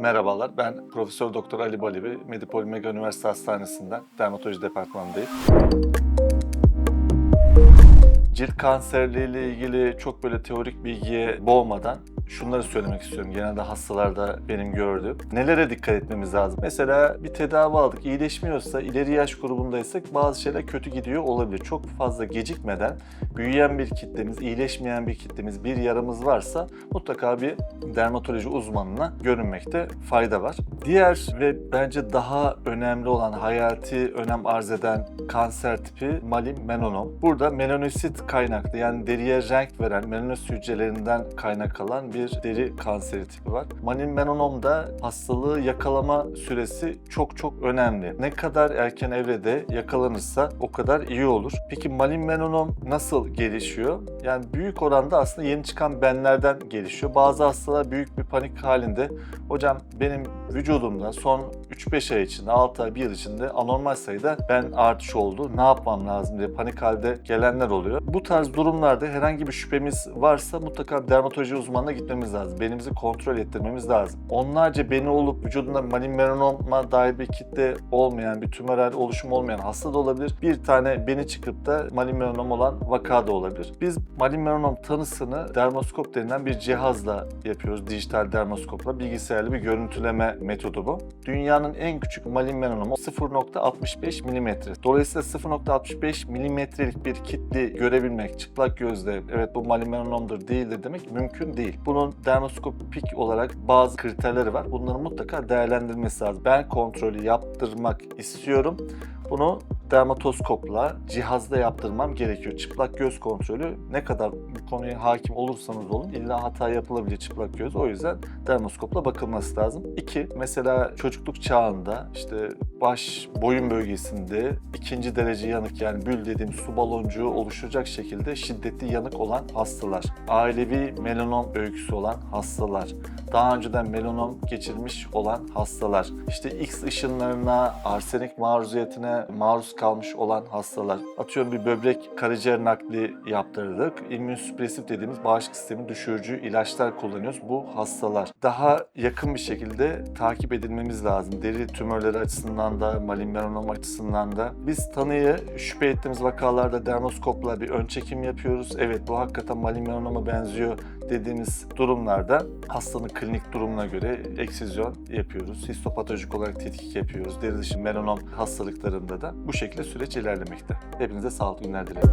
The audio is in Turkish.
Merhabalar, ben Profesör Doktor Ali Balevi, Medipol Mega Üniversite Hastanesi'nden dermatoloji departmanındayım. Cilt kanserliğiyle ilgili çok böyle teorik bilgiye boğmadan şunları söylemek istiyorum. Genelde hastalarda benim gördüğüm. Nelere dikkat etmemiz lazım? Mesela bir tedavi aldık, iyileşmiyorsa, ileri yaş grubundaysak bazı şeyler kötü gidiyor olabilir. Çok fazla gecikmeden büyüyen bir kitlemiz, iyileşmeyen bir kitlemiz, bir yaramız varsa mutlaka bir dermatoloji uzmanına görünmekte fayda var. Diğer ve bence daha önemli olan, hayati önem arz eden kanser tipi malin melanom. Burada melanosit kaynaklı yani deriye renk veren melanosit hücrelerinden kaynak alan bir deri kanseri tipi var. Malin melanomda hastalığı yakalama süresi çok çok önemli. Ne kadar erken evrede yakalanırsa o kadar iyi olur. Peki malin melanom nasıl gelişiyor? Yani büyük oranda aslında yeni çıkan benlerden gelişiyor. Bazı hastalar büyük bir panik halinde hocam benim vücudumda son 3-5 ay içinde, 6 ay, 1 yıl içinde anormal sayıda ben artış oldu. Ne yapmam lazım diye panik halde gelenler oluyor. Bu tarz durumlarda herhangi bir şüphemiz varsa mutlaka bir dermatoloji uzmanına gitmemiz lazım. Benimizi kontrol ettirmemiz lazım. Onlarca beni olup vücudunda malin melanoma dair bir kitle olmayan, bir tümörel oluşum olmayan hasta da olabilir. Bir tane beni çıkıp da malin melanom olan vaka da olabilir. Biz malin melanom tanısını dermoskop denilen bir cihazla yapıyoruz. Dijital dermoskopla bilgisayarlı bir görüntüleme metodu bu. Dünyanın en küçük malin melanomu 0.65 mm. Dolayısıyla 0.65 mm'lik bir kitle görebilmek çıplak gözle evet bu malin melanomdur değildir demek mümkün değil. Bunun dermoskopik olarak bazı kriterleri var. Bunları mutlaka değerlendirmesi lazım. Ben kontrolü yaptırmak istiyorum. Bunu dermatoskopla cihazda yaptırmam gerekiyor. Çıplak göz kontrolü ne kadar bu konuya hakim olursanız olun illa hata yapılabilir çıplak göz. O yüzden dermoskopla bakılması lazım. İki, mesela çocukluk çağında işte baş boyun bölgesinde ikinci derece yanık yani bül dediğim su baloncuğu oluşacak şekilde şiddetli yanık olan hastalar. Ailevi melanom öyküsü olan hastalar. Daha önceden melanom geçirmiş olan hastalar. İşte X ışınlarına, arsenik maruziyetine maruz kalmış olan hastalar. Atıyorum bir böbrek karaciğer nakli yaptırdık. İmmünsüpresif dediğimiz bağışıklık sistemi düşürücü ilaçlar kullanıyoruz. Bu hastalar. Daha yakın bir şekilde takip edilmemiz lazım. Deri tümörleri açısından da, malin melanom açısından da. Biz tanıyı şüphe ettiğimiz vakalarda dermoskopla bir ön çekim yapıyoruz. Evet bu hakikaten malin melanoma benziyor dediğimiz durumlarda hastanın klinik durumuna göre eksizyon yapıyoruz. Histopatolojik olarak tetkik yapıyoruz. Deri dışı melanom hastalıklarında da bu şekilde süreç ilerlemekte. Hepinize sağlıklı günler dilerim.